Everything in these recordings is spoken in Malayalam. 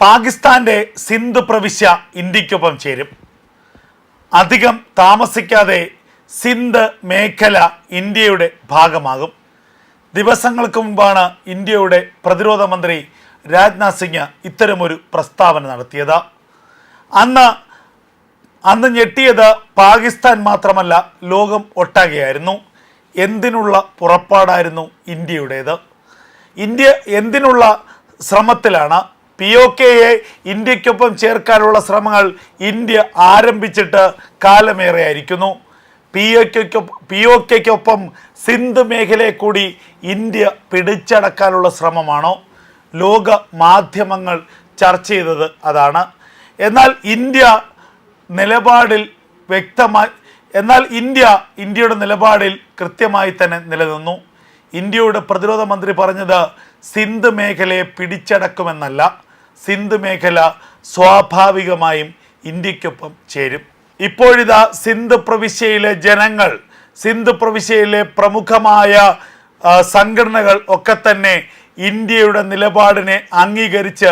പാകിസ്ഥാന്റെ സിന്ധു പ്രവിശ്യ ഇന്ത്യക്കൊപ്പം ചേരും. അധികം താമസിക്കാതെ സിന്ധ് മേഖല ഇന്ത്യയുടെ ഭാഗമാകും. ദിവസങ്ങൾക്ക് മുമ്പാണ് ഇന്ത്യയുടെ പ്രതിരോധ മന്ത്രി രാജ്നാഥ് സിംഗ് ഇത്തരമൊരു പ്രസ്താവന നടത്തിയത്. അന്ന് അന്ന് ഞെട്ടിയത് പാകിസ്ഥാൻ മാത്രമല്ല ലോകം ഒട്ടാകെയായിരുന്നു. എന്തിനുള്ള പുറപ്പാടായിരുന്നു ഇന്ത്യയുടേത്? ഇന്ത്യ എന്തിനുള്ള ശ്രമത്തിലാണ്? പി ഒ കെയെ ഇന്ത്യക്കൊപ്പം ചേർക്കാനുള്ള ശ്രമങ്ങൾ ഇന്ത്യ ആരംഭിച്ചിട്ട് കാലമേറെയായിരിക്കുന്നു. പി ഒ പി ഒ കെക്കൊപ്പം സിന്ധ് മേഖലയെ കൂടി ഇന്ത്യ പിടിച്ചടക്കാനുള്ള ശ്രമമാണോ? ലോക മാധ്യമങ്ങൾ ചർച്ച ചെയ്തത് അതാണ്. എന്നാൽ ഇന്ത്യ നിലപാടിൽ വ്യക്തമായി എന്നാൽ ഇന്ത്യ ഇന്ത്യയുടെ നിലപാടിൽ കൃത്യമായി തന്നെ നിലനിന്നു. ഇന്ത്യയുടെ പ്രതിരോധ മന്ത്രി പറഞ്ഞത് സിന്ധ് മേഖലയെ പിടിച്ചടക്കുമെന്നല്ല സിന്ധ് മേഖല സ്വാഭാവികമായും ഇന്ത്യക്കൊപ്പം ചേരും. ഇപ്പോഴിതാ സിന്ധ് പ്രവിശ്യയിലെ ജനങ്ങൾ സിന്ധ് പ്രവിശ്യയിലെ പ്രമുഖമായ സംഘടനകൾ ഒക്കെ തന്നെ ഇന്ത്യയുടെ നിലപാടിനെ അംഗീകരിച്ച്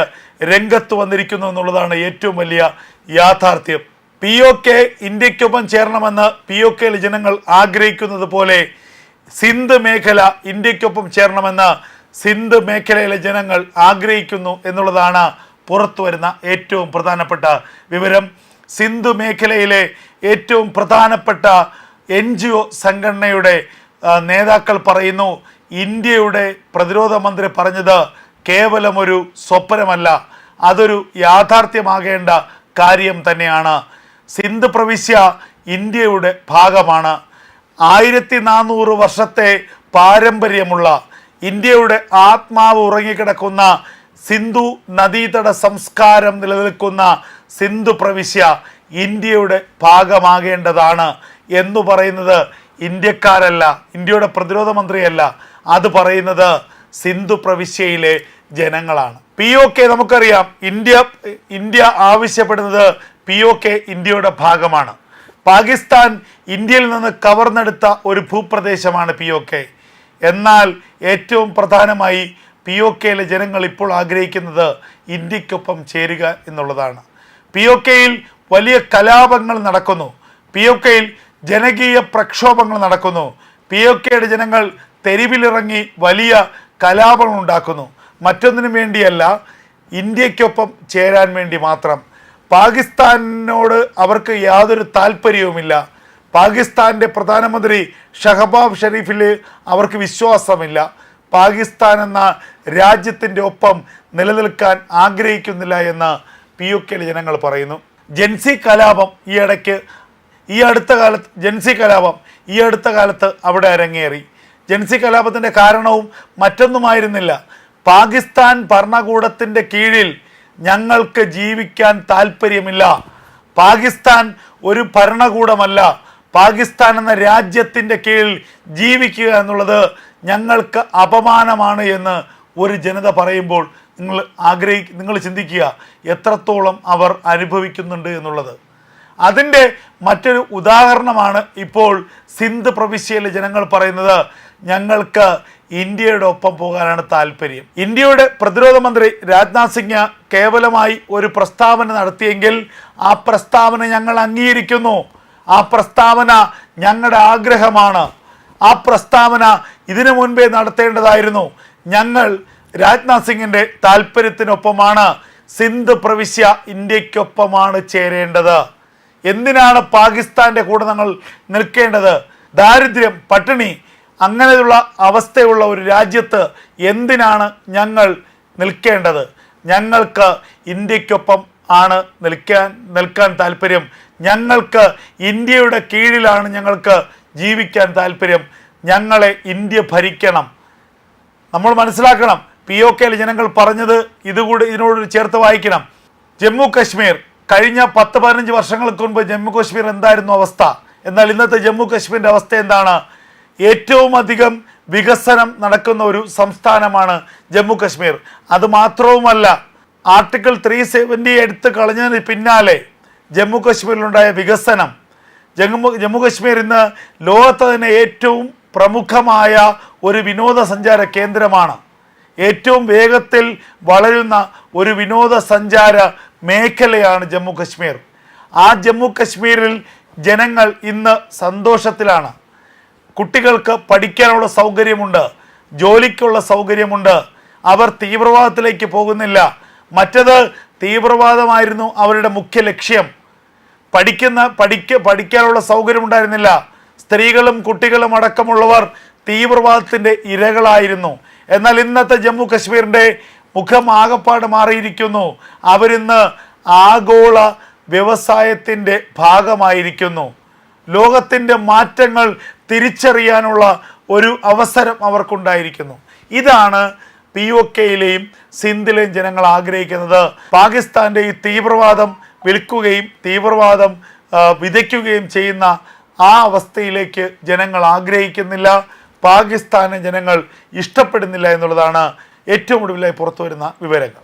രംഗത്ത് വന്നിരിക്കുന്നു എന്നുള്ളതാണ് ഏറ്റവും വലിയ യാഥാർത്ഥ്യം. പി ഒ കെ ഇന്ത്യക്കൊപ്പം ചേരണമെന്ന് പി ഒ കെയിലെ ജനങ്ങൾ ആഗ്രഹിക്കുന്നത് പോലെ സിന്ധ് മേഖല ഇന്ത്യക്കൊപ്പം ചേരണമെന്ന് സിന്ധ് മേഖലയിലെ ജനങ്ങൾ ആഗ്രഹിക്കുന്നു എന്നുള്ളതാണ് പുറത്തു വരുന്ന ഏറ്റവും പ്രധാനപ്പെട്ട വിവരം. സിന്ധു മേഖലയിലെ ഏറ്റവും പ്രധാനപ്പെട്ട എൻ ജി ഒ സംഘടനയുടെ നേതാക്കൾ പറയുന്നു ഇന്ത്യയുടെ പ്രതിരോധ മന്ത്രി പറഞ്ഞത് കേവലം ഒരു സ്വപ്നമല്ല അതൊരു യാഥാർത്ഥ്യമാകേണ്ട കാര്യം തന്നെയാണ്. സിന്ധു പ്രവിശ്യ ഇന്ത്യയുടെ ഭാഗമാണ്. ആയിരത്തി നാനൂറ് വർഷത്തെ പാരമ്പര്യമുള്ള ഇന്ത്യയുടെ ആത്മാവ് ഉറങ്ങിക്കിടക്കുന്ന സിന്ധു നദീതട സംസ്കാരം നിലനിൽക്കുന്ന സിന്ധു പ്രവിശ്യ ഇന്ത്യയുടെ ഭാഗമാകേണ്ടതാണ് എന്ന് പറയുന്നത് ഇന്ത്യക്കാരല്ല ഇന്ത്യയുടെ പ്രതിരോധ മന്ത്രിയല്ല. അത് പറയുന്നത് സിന്ധു പ്രവിശ്യയിലെ ജനങ്ങളാണ്. പി ഒ കെ നമുക്കറിയാം. ഇന്ത്യ ഇന്ത്യ ആവശ്യപ്പെടുന്നത് പി ഒ കെ ഇന്ത്യയുടെ ഭാഗമാണ്. പാകിസ്ഥാൻ ഇന്ത്യയിൽ നിന്ന് കവർന്നെടുത്ത ഒരു ഭൂപ്രദേശമാണ് പി ഒ കെ എന്നാൽ ഏറ്റവും പ്രധാനമായി പി ഒ കെയിലെ ജനങ്ങൾ ഇപ്പോൾ ആഗ്രഹിക്കുന്നത് ഇന്ത്യക്കൊപ്പം ചേരുക എന്നുള്ളതാണ്. പി ഒ കെയിൽ വലിയ കലാപങ്ങൾ നടക്കുന്നു. പി ഒ കെയിൽ ജനകീയ പ്രക്ഷോഭങ്ങൾ നടക്കുന്നു. പി ഒ കെയുടെ ജനങ്ങൾ തെരുവിലിറങ്ങി വലിയ കലാപങ്ങൾ ഉണ്ടാക്കുന്നു. മറ്റൊന്നിനും വേണ്ടിയല്ല ഇന്ത്യക്കൊപ്പം ചേരാൻ വേണ്ടി മാത്രം. പാകിസ്ഥാനോട് അവർക്ക് യാതൊരു താല്പര്യവുമില്ല. പാകിസ്ഥാന്റെ പ്രധാനമന്ത്രി ഷഹബാബ് ഷെരീഫിൽ അവർക്ക് വിശ്വാസമില്ല. പാകിസ്ഥാൻ എന്ന രാജ്യത്തിന്റെ ഒപ്പം നിലനിൽക്കാൻ ആഗ്രഹിക്കുന്നില്ല എന്ന് പി യു കെയിലെ ജനങ്ങൾ പറയുന്നു. ജൻസി കലാപം ഈ ഇടയ്ക്ക് ഈ അടുത്ത കാലത്ത് ജൻസി കലാപം ഈ അടുത്ത കാലത്ത് അവിടെ അരങ്ങേറി. ജൻസി കലാപത്തിന്റെ കാരണവും മറ്റൊന്നുമായിരുന്നില്ല. പാകിസ്ഥാൻ ഭരണകൂടത്തിന്റെ കീഴിൽ ഞങ്ങൾക്ക് ജീവിക്കാൻ താല്പര്യമില്ല. പാകിസ്ഥാൻ ഒരു ഭരണകൂടമല്ല. പാകിസ്ഥാൻ എന്ന രാജ്യത്തിന്റെ കീഴിൽ ജീവിക്കുക എന്നുള്ളത് ഞങ്ങൾക്ക് അപമാനമാണ് എന്ന് ഒരു ജനത പറയുമ്പോൾ നിങ്ങൾ ആഗ്രഹി നിങ്ങൾ ചിന്തിക്കുക എത്രത്തോളം അവർ അനുഭവിക്കുന്നുണ്ട് എന്നുള്ളത്. അതിന്റെ മറ്റൊരു ഉദാഹരണമാണ് ഇപ്പോൾ സിന്ധ് പ്രവിശ്യയിലെ ജനങ്ങൾ പറയുന്നത് ഞങ്ങൾക്ക് ഇന്ത്യയുടെ ഒപ്പം പോകാനാണ് താല്പര്യം. ഇന്ത്യയുടെ പ്രതിരോധ മന്ത്രി രാജ്നാഥ് സിംഗ് കേവലമായി ഒരു പ്രസ്താവന നടത്തിയെങ്കിൽ ആ പ്രസ്താവന ഞങ്ങൾ അംഗീകരിക്കുന്നു. ആ പ്രസ്താവന ഞങ്ങളുടെ ആഗ്രഹമാണ്. ആ പ്രസ്താവന ഇതിനു മുൻപേ നടത്തേണ്ടതായിരുന്നു. ഞങ്ങൾ രാജ്നാഥ് സിംഗിന്റെ താല്പര്യത്തിനൊപ്പമാണ് സിന്ധ് പ്രവിശ്യ ഇന്ത്യക്കൊപ്പമാണ് ചേരേണ്ടത്. എന്തിനാണ് പാകിസ്ഥാന്റെ കൂടെ ഞങ്ങൾ നിൽക്കേണ്ടത്? ദാരിദ്ര്യം പട്ടിണി അങ്ങനെയുള്ള അവസ്ഥയുള്ള ഒരു രാജ്യത്ത് എന്തിനാണ് ഞങ്ങൾ നിൽക്കേണ്ടത്? ഞങ്ങൾക്ക് ഇന്ത്യക്കൊപ്പം ആണ് നിൽക്കാൻ നിൽക്കാൻ താല്പര്യം. ഞങ്ങൾക്ക് ഇന്ത്യയുടെ കീഴിലാണ് ഞങ്ങൾക്ക് ജീവിക്കാൻ താല്പര്യം. ഞങ്ങളെ ഇന്ത്യ ഭരിക്കണം. നമ്മൾ മനസ്സിലാക്കണം പി ഒ കെയിലെ ജനങ്ങൾ പറഞ്ഞത് ഇതുകൂടി ഇതിനോട് ചേർത്ത് വായിക്കണം. ജമ്മു കശ്മീർ കഴിഞ്ഞ പത്ത് പതിനഞ്ച് വർഷങ്ങൾക്ക് മുൻപ് ജമ്മു കശ്മീർ എന്തായിരുന്നു അവസ്ഥ? എന്നാൽ ഇന്നത്തെ ജമ്മു കശ്മീരിന്റെ അവസ്ഥ എന്താണ്? ഏറ്റവും അധികം വികസനം നടക്കുന്ന ഒരു സംസ്ഥാനമാണ് ജമ്മു കശ്മീർ. അത് മാത്രവുമല്ല ആർട്ടിക്കിൾ ത്രീ സെവന്റി എടുത്ത് കളഞ്ഞതിന് പിന്നാലെ ജമ്മു കശ്മീരിലുണ്ടായ വികസനം. ജമ്മു ജമ്മു ഇന്ന് ലോകത്ത് തന്നെ ഏറ്റവും പ്രമുഖമായ ഒരു വിനോദസഞ്ചാര കേന്ദ്രമാണ്. ഏറ്റവും വേഗത്തിൽ വളരുന്ന ഒരു വിനോദസഞ്ചാര മേഖലയാണ് ജമ്മു കശ്മീർ. ആ ജമ്മു കശ്മീരിൽ ജനങ്ങൾ ഇന്ന് സന്തോഷത്തിലാണ്. കുട്ടികൾക്ക് പഠിക്കാനുള്ള സൗകര്യമുണ്ട് ജോലിക്കുള്ള സൗകര്യമുണ്ട്. അവർ തീവ്രവാദത്തിലേക്ക് പോകുന്നില്ല. മറ്റത് തീവ്രവാദമായിരുന്നു അവരുടെ മുഖ്യ ലക്ഷ്യം. പഠിക്കുന്ന പഠിക്ക പഠിക്കാനുള്ള സൗകര്യം ഉണ്ടായിരുന്നില്ല സ്ത്രീകളും കുട്ടികളും അടക്കമുള്ളവർ തീവ്രവാദത്തിന്റെ ഇരകളായിരുന്നു. എന്നാൽ ഇന്നത്തെ ജമ്മു കശ്മീരിന്റെ മുഖം ആകപ്പാട് മാറിയിരിക്കുന്നു. അവരിന്ന് ആഗോള വ്യവസായത്തിന്റെ ഭാഗമായിരിക്കുന്നു. ലോകത്തിന്റെ മാറ്റങ്ങൾ തിരിച്ചറിയാനുള്ള ഒരു അവസരം അവർക്കുണ്ടായിരിക്കുന്നു. ഇതാണ് പി ഒ കെയിലെയും സിന്ധിലെയും ജനങ്ങൾ ആഗ്രഹിക്കുന്നത് പാകിസ്ഥാന്റെ ഈ തീവ്രവാദം വിൽക്കുകയും തീവ്രവാദം വിതയ്ക്കുകയും ചെയ്യുന്ന ആ അവസ്ഥയിലേക്ക് ജനങ്ങൾ ആഗ്രഹിക്കുന്നില്ല. പാകിസ്ഥാനെ ജനങ്ങൾ ഇഷ്ടപ്പെടുന്നില്ല എന്നുള്ളതാണ് ഏറ്റവും ഒടുവിലായി പുറത്തു വരുന്ന വിവരങ്ങൾ.